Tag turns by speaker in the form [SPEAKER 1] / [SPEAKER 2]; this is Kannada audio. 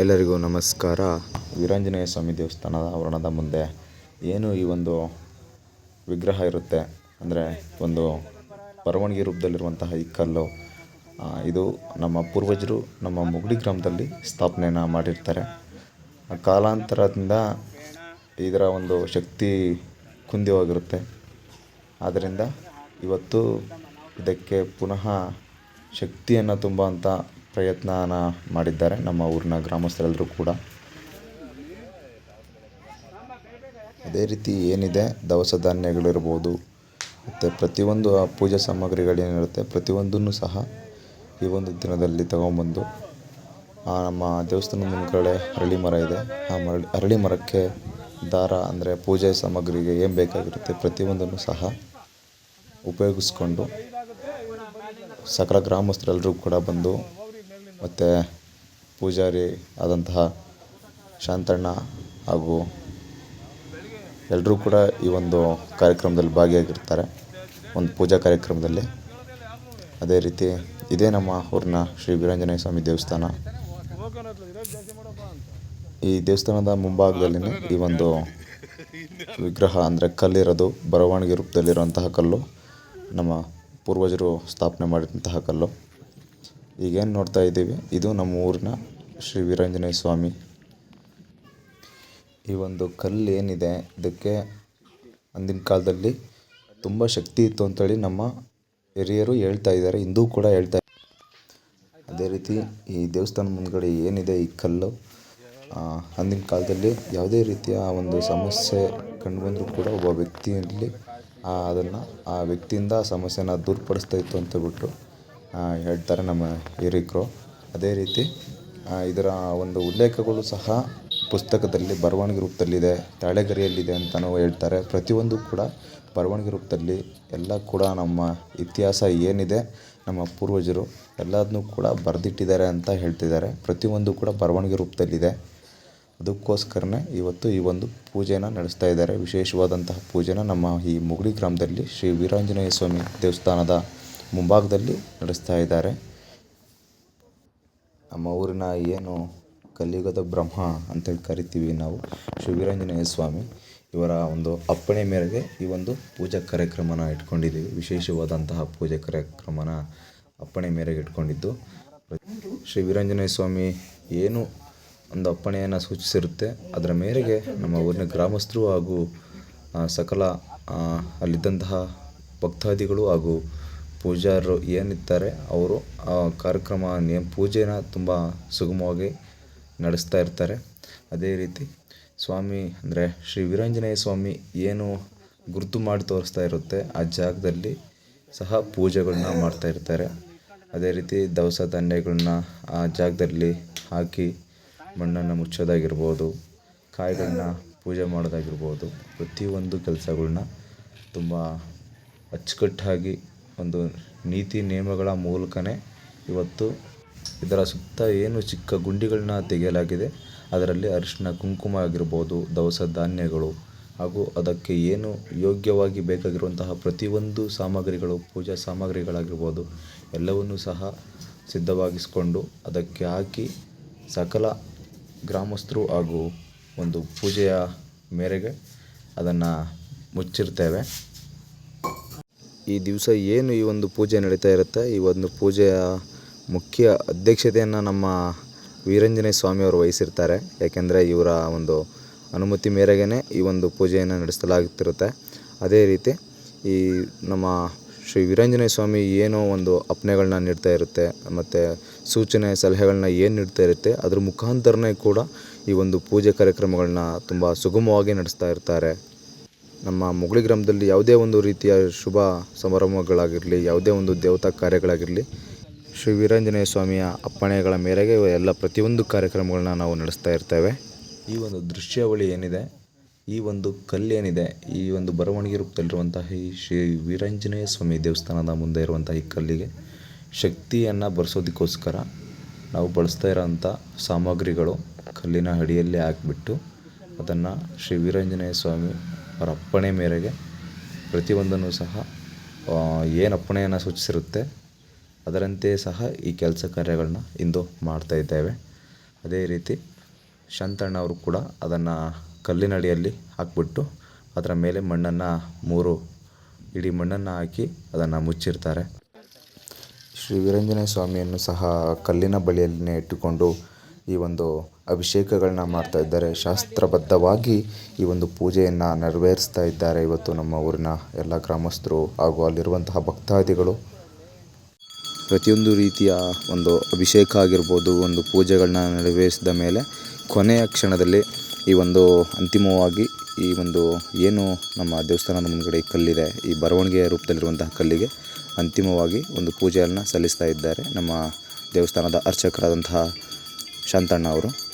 [SPEAKER 1] ಎಲ್ಲರಿಗೂ ನಮಸ್ಕಾರ. ವೀರಾಂಜನೇಯ ಸ್ವಾಮಿ ದೇವಸ್ಥಾನದ ಆವರಣದ ಮುಂದೆ ಏನು ಈ ಒಂದು ವಿಗ್ರಹ ಇರುತ್ತೆ. ಅಂದರೆ ಒಂದು ಬರವಣಿಗೆ ರೂಪದಲ್ಲಿರುವಂತಹ ಈ ಕಲ್ಲು ಇದು ನಮ್ಮ ಪೂರ್ವಜರು ನಮ್ಮ ಮುಗುಡಿ ಗ್ರಾಮದಲ್ಲಿ ಸ್ಥಾಪನೆಯನ್ನು ಮಾಡಿರ್ತಾರೆ. ಕಾಲಾಂತರದಿಂದ ಇದರ ಒಂದು ಶಕ್ತಿ ಕುಂದಿ ಹೋಗಿರುತ್ತೆ ಆದ್ದರಿಂದ ಇವತ್ತು ಇದಕ್ಕೆ ಪುನಃ ಶಕ್ತಿಯನ್ನು ತುಂಬುವಂಥ ಪ್ರಯತ್ನನ ಮಾಡಿದ್ದಾರೆ. ನಮ್ಮ ಊರಿನ ಗ್ರಾಮಸ್ಥರೆಲ್ಲರೂ ಕೂಡ. ಅದೇ ರೀತಿ ಏನಿದೆ? ದವಸ ಧಾನ್ಯಗಳಿರ್ಬೋದು, ಮತ್ತು ಪ್ರತಿಯೊಂದು ಆ ಪೂಜಾ ಸಾಮಗ್ರಿಗಳೇನಿರುತ್ತೆ ಪ್ರತಿಯೊಂದನ್ನು ಸಹ ಈ ಒಂದು ದಿನದಲ್ಲಿ ತಗೊಂಬಂದು ಆ ನಮ್ಮ ದೇವಸ್ಥಾನದ ಮುಂದ್ಗಡೆ ಅರಳಿ ಮರ ಇದೆ. ಆ ಮರಳಿ ಅರಳಿ ಮರಕ್ಕೆ ದಾರ ಅಂದರೆ ಪೂಜೆ ಸಾಮಗ್ರಿಗೆ ಏನು ಬೇಕಾಗಿರುತ್ತೆ ಪ್ರತಿಯೊಂದನ್ನು ಸಹ ಉಪಯೋಗಿಸ್ಕೊಂಡು ಸಕಲ ಗ್ರಾಮಸ್ಥರೆಲ್ಲರೂ ಕೂಡ ಬಂದು ಮತ್ತು ಪೂಜಾರಿ ಆದಂತಹ ಶಾಂತಣ್ಣ ಹಾಗೂ ಎಲ್ಲರೂ ಕೂಡ ಈ ಒಂದು ಕಾರ್ಯಕ್ರಮದಲ್ಲಿ ಭಾಗಿಯಾಗಿರ್ತಾರೆ. ಒಂದು ಪೂಜಾ ಕಾರ್ಯಕ್ರಮದಲ್ಲಿ. ಅದೇ ರೀತಿ ಇದೇ ನಮ್ಮ ಊರಿನ ಶ್ರೀ ವೀರಾಂಜನೇಯ ಸ್ವಾಮಿ ದೇವಸ್ಥಾನ. ಈ ದೇವಸ್ಥಾನದ ಮುಂಭಾಗದಲ್ಲಿನೇ ಈ ಒಂದು ವಿಗ್ರಹ ಅಂದರೆ ಕಲ್ಲಿರೋದು, ಬರವಣಿಗೆ ರೂಪದಲ್ಲಿರುವಂತಹ ಕಲ್ಲು, ನಮ್ಮ ಪೂರ್ವಜರು ಸ್ಥಾಪನೆ ಮಾಡಿದಂತಹ ಕಲ್ಲು. ಈಗೇನು ನೋಡ್ತಾ ಇದ್ದೀವಿ? ಇದು ನಮ್ಮ ಊರಿನ ಶ್ರೀ ವೀರಾಂಜನೇಯ ಸ್ವಾಮಿ. ಈ ಒಂದು ಕಲ್ಲು ಏನಿದೆ ಇದಕ್ಕೆ ಅಂದಿನ ಕಾಲದಲ್ಲಿ ತುಂಬ ಶಕ್ತಿ ಇತ್ತು ಅಂತೇಳಿ ನಮ್ಮ ಹಿರಿಯರು ಹೇಳ್ತಾ ಇದ್ದಾರೆ ಇಂದೂ ಕೂಡ ಹೇಳ್ತಾ ಅದೇ ರೀತಿ ಈ ದೇವಸ್ಥಾನ ಮುಂದ್ಗಡೆ ಏನಿದೆ ಈ ಕಲ್ಲು? ಅಂದಿನ ಕಾಲದಲ್ಲಿ ಯಾವುದೇ ರೀತಿಯ ಒಂದು ಸಮಸ್ಯೆ ಕಂಡುಬಂದರೂ ಕೂಡ ಒಬ್ಬ ವ್ಯಕ್ತಿಯಲ್ಲಿ ಅದನ್ನು ಆ ವ್ಯಕ್ತಿಯಿಂದ ಆ ಸಮಸ್ಯೆನ ದೂರಪಡಿಸ್ತಾ ಇತ್ತು ಅಂತ ಬಿಟ್ಟು ಆ, ಹೇಳ್ತಾರೆ ನಮ್ಮ ಹಿರಿಕರು. ಅದೇ ರೀತಿ ಇದರ ಒಂದು ಉಲ್ಲೇಖಗಳು ಸಹ ಪುಸ್ತಕದಲ್ಲಿ ಬರವಣಿಗೆ ರೂಪದಲ್ಲಿದೆ ತಾಳೆಗರಿಯಲ್ಲಿದೆ ಅಂತಲೂ ಹೇಳ್ತಾರೆ. ಪ್ರತಿಯೊಂದು ಕೂಡ ಬರವಣಿಗೆ ರೂಪದಲ್ಲಿ ಎಲ್ಲ ಕೂಡ ನಮ್ಮ ಇತಿಹಾಸ ಏನಿದೆ, ನಮ್ಮ ಪೂರ್ವಜರು ಎಲ್ಲದನ್ನೂ ಕೂಡ ಬರೆದಿಟ್ಟಿದ್ದಾರೆ ಅಂತ ಹೇಳ್ತಿದ್ದಾರೆ. ಪ್ರತಿಯೊಂದು ಕೂಡ ಬರವಣಿಗೆ ರೂಪದಲ್ಲಿದೆ ಅದಕ್ಕೋಸ್ಕರನೇ ಇವತ್ತು ಈ ಒಂದು ಪೂಜೆನ ನಡೆಸ್ತಾ ಇದ್ದಾರೆ. ವಿಶೇಷವಾದಂತಹ ಪೂಜೆನ ನಮ್ಮ ಈ ಮುಗುಳಿ ಗ್ರಾಮದಲ್ಲಿ ಶ್ರೀ ವೀರಾಂಜನೇಯ ಸ್ವಾಮಿ ದೇವಸ್ಥಾನದ ಮುಂಭಾಗದಲ್ಲಿ ನಡೆಸ್ತಾ ಇದ್ದಾರೆ. ನಮ್ಮ ಊರಿನ ಏನು ಕಲಿಯುಗದ ಬ್ರಹ್ಮ ಅಂತೇಳಿ ಕರಿತೀವಿ ನಾವು ಶ್ರೀ ವೀರಾಂಜನೇಯ ಸ್ವಾಮಿ. ಇವರ ಒಂದು ಅಪ್ಪಣೆ ಮೇರೆಗೆ ಈ ಒಂದು ಪೂಜಾ ಕಾರ್ಯಕ್ರಮನ ಇಟ್ಕೊಂಡಿದ್ದೀವಿ. ವಿಶೇಷವಾದಂತಹ ಪೂಜೆ ಕಾರ್ಯಕ್ರಮನ ಅಪ್ಪಣೆ ಮೇರೆಗೆ ಇಟ್ಕೊಂಡಿದ್ದು. ಶ್ರೀ ವೀರಾಂಜನೇಯ ಸ್ವಾಮಿ ಏನು ಒಂದು ಅಪ್ಪಣೆಯನ್ನು ಸೂಚಿಸಿರುತ್ತೆ, ಅದರ ಮೇರೆಗೆ ನಮ್ಮ ಊರಿನ ಗ್ರಾಮಸ್ಥರು ಹಾಗೂ ಸಕಲ ಅಲ್ಲಿದ್ದಂತಹ ಭಕ್ತಾದಿಗಳು ಹಾಗೂ ಪೂಜಾರರು ಏನಿರ್ತಾರೆ ಅವರು ಆ ಕಾರ್ಯಕ್ರಮ ಪೂಜೆನ ತುಂಬ ಸುಗಮವಾಗಿ ನಡೆಸ್ತಾ ಇರ್ತಾರೆ. ಅದೇ ರೀತಿ ಸ್ವಾಮಿ ಅಂದರೆ ಶ್ರೀ ವೀರಾಂಜನೇಯ ಸ್ವಾಮಿ ಏನು ಗುರುತು ಮಾಡಿ ತೋರಿಸ್ತಾ ಇರುತ್ತೆ, ಆ ಜಾಗದಲ್ಲಿ ಸಹ ಪೂಜೆಗಳನ್ನ ಮಾಡ್ತಾ ಇರ್ತಾರೆ. ಅದೇ ರೀತಿ ದವಸ ಧಾನ್ಯಗಳನ್ನ ಆ ಜಾಗದಲ್ಲಿ ಹಾಕಿ ಮಣ್ಣನ್ನು ಮುಚ್ಚೋದಾಗಿರ್ಬೋದು, ಕಾಯಿಗಳನ್ನ ಪೂಜೆ ಮಾಡೋದಾಗಿರ್ಬೋದು, ಪ್ರತಿಯೊಂದು ಕೆಲಸಗಳ್ನ ತುಂಬ ಅಚ್ಚುಕಟ್ಟಾಗಿ ಒಂದು ನೀತಿ ನಿಯಮಗಳ ಮೂಲಕನೇ ಇವತ್ತು ಇದರ ಸುತ್ತ ಏನು ಚಿಕ್ಕ ಗುಂಡಿಗಳನ್ನ ತೆಗೆಯಲಾಗಿದೆ, ಅದರಲ್ಲಿ ಅರಿಶಿನ ಕುಂಕುಮ ಆಗಿರ್ಬೋದು, ದವಸ ಧಾನ್ಯಗಳು ಹಾಗೂ ಅದಕ್ಕೆ ಏನು ಯೋಗ್ಯವಾಗಿ ಬೇಕಾಗಿರುವಂತಹ ಪ್ರತಿಯೊಂದು ಸಾಮಗ್ರಿಗಳು, ಪೂಜಾ ಸಾಮಗ್ರಿಗಳಾಗಿರ್ಬೋದು, ಎಲ್ಲವನ್ನೂ ಸಹ ಸಿದ್ಧವಾಗಿಸಿಕೊಂಡು ಅದಕ್ಕೆ ಹಾಕಿ ಸಕಲ ಗ್ರಾಮಸ್ಥರು ಹಾಗೂ ಒಂದು ಪೂಜೆಯ ಮೇರೆಗೆ ಅದನ್ನು ಮುಚ್ಚಿರ್ತೇವೆ. ಈ ದಿವಸ ಏನು ಈ ಒಂದು ಪೂಜೆ ನಡೀತಾ ಇರುತ್ತೆ? ಈ ಒಂದು ಪೂಜೆಯ ಮುಖ್ಯ ಅಧ್ಯಕ್ಷತೆಯನ್ನು ನಮ್ಮ ವೀರಂಜನೇಯ ಸ್ವಾಮಿಯವರು ವಹಿಸಿರ್ತಾರೆ. ಯಾಕೆಂದರೆ ಇವರ ಒಂದು ಅನುಮತಿ ಮೇರೆಗೆ ಈ ಒಂದು ಪೂಜೆಯನ್ನು ನಡೆಸಲಾಗುತ್ತಿರುತ್ತೆ. ಅದೇ ರೀತಿ ಈ ನಮ್ಮ ಶ್ರೀ ವೀರಾಂಜನೇಯ ಸ್ವಾಮಿ ಏನೋ ಒಂದು ಅಪ್ಪಣೆಗಳನ್ನ ನೀಡ್ತಾ ಇರುತ್ತೆ, ಮತ್ತು ಸೂಚನೆ ಸಲಹೆಗಳನ್ನ ಏನು ನೀಡ್ತಾ ಇರುತ್ತೆ, ಅದ್ರ ಮುಖಾಂತರನೇ ಕೂಡ ಈ ಒಂದು ಪೂಜೆ ಕಾರ್ಯಕ್ರಮಗಳನ್ನ ತುಂಬ ಸುಗಮವಾಗಿ ನಡೆಸ್ತಾ ಇರ್ತಾರೆ. ನಮ್ಮ ಮುಗುಳಿ ಗ್ರಾಮದಲ್ಲಿ ಯಾವುದೇ ಒಂದು ರೀತಿಯ ಶುಭ ಸಮಾರಂಭಗಳಾಗಿರಲಿ, ಯಾವುದೇ ಒಂದು ದೇವತಾ ಕಾರ್ಯಗಳಾಗಿರಲಿ, ಶ್ರೀ ವೀರಾಂಜನೇಯ ಸ್ವಾಮಿಯ ಅಪ್ಪಣೆಗಳ ಮೇರೆಗೆ ಎಲ್ಲ ಪ್ರತಿಯೊಂದು ಕಾರ್ಯಕ್ರಮಗಳನ್ನ ನಾವು ನಡೆಸ್ತಾ ಇರ್ತೇವೆ. ಈ ಒಂದು ದೃಶ್ಯಾವಳಿ ಏನಿದೆ, ಈ ಒಂದು ಕಲ್ಲೇನಿದೆ ಈ ಒಂದು ಬರವಣಿಗೆ ರೂಪದಲ್ಲಿರುವಂತಹ ಈ ಶ್ರೀ ವೀರಾಂಜನೇಯ ಸ್ವಾಮಿ ದೇವಸ್ಥಾನದ ಮುಂದೆ ಇರುವಂತಹ ಈ ಕಲ್ಲಿಗೆ ಶಕ್ತಿಯನ್ನು ಬರೆಸೋದಕ್ಕೋಸ್ಕರ ನಾವು ಬಳಸ್ತಾ ಇರೋಂಥ ಸಾಮಗ್ರಿಗಳು ಕಲ್ಲಿನ ಅಡಿಯಲ್ಲಿ ಹಾಕಿಬಿಟ್ಟು ಅದನ್ನು ಶ್ರೀ ವೀರಾಂಜನೇಯ ಸ್ವಾಮಿ ಅವರ ಅಪ್ಪಣೆ ಮೇರೆಗೆ ಪ್ರತಿಯೊಂದನ್ನು ಸಹ ಏನು ಅಪ್ಪಣೆಯನ್ನು ಸೂಚಿಸಿರುತ್ತೆ ಅದರಂತೆ ಸಹ ಈ ಕೆಲಸ ಕಾರ್ಯಗಳನ್ನ ಇಂದು ಮಾಡ್ತಾ ಇದ್ದೇವೆ. ಅದೇ ರೀತಿ ಶಂತಣ್ಣ ಅವರು ಕೂಡ ಅದನ್ನು ಕಲ್ಲಿನಡಿಯಲ್ಲಿ ಹಾಕ್ಬಿಟ್ಟು ಅದರ ಮೇಲೆ ಮಣ್ಣನ್ನು, ಮೂರು ಇಡೀ ಮಣ್ಣನ್ನು ಹಾಕಿ ಅದನ್ನು ಮುಚ್ಚಿರ್ತಾರೆ. ಶ್ರೀ ವೀರಂಜನೇಯ ಸ್ವಾಮಿಯನ್ನು ಸಹ ಕಲ್ಲಿನ ಬಳಿಯಲ್ಲಿನೇ ಇಟ್ಟುಕೊಂಡು ಈ ಒಂದು ಅಭಿಷೇಕಗಳನ್ನ ಮಾಡ್ತಾ ಇದ್ದಾರೆ. ಶಾಸ್ತ್ರಬದ್ಧವಾಗಿ ಈ ಒಂದು ಪೂಜೆಯನ್ನು ನೆರವೇರಿಸ್ತಾ ಇದ್ದಾರೆ ಇವತ್ತು ನಮ್ಮ ಊರಿನ ಎಲ್ಲ ಗ್ರಾಮಸ್ಥರು ಹಾಗೂ ಅಲ್ಲಿರುವಂತಹ ಭಕ್ತಾದಿಗಳು. ಪ್ರತಿಯೊಂದು ರೀತಿಯ ಒಂದು ಅಭಿಷೇಕ ಆಗಿರ್ಬೋದು, ಒಂದು ಪೂಜೆಗಳನ್ನ ನೆರವೇರಿಸಿದ ಮೇಲೆ ಕೊನೆಯ ಕ್ಷಣದಲ್ಲಿ ಈ ಒಂದು ಅಂತಿಮವಾಗಿ ಈ ಒಂದು ಏನು ನಮ್ಮ ದೇವಸ್ಥಾನದ ಮುಂದ್ಗಡೆ ಕಲ್ಲಿದೆ, ಈ ಬರವಣಿಗೆಯ ರೂಪದಲ್ಲಿರುವಂತಹ ಕಲ್ಲಿಗೆ ಅಂತಿಮವಾಗಿ ಒಂದು ಪೂಜೆಯನ್ನು ಸಲ್ಲಿಸ್ತಾ ಇದ್ದಾರೆ ನಮ್ಮ ದೇವಸ್ಥಾನದ ಅರ್ಚಕರಾದಂತಹ ಶಾಂತಣ್ಣ ಅವರು.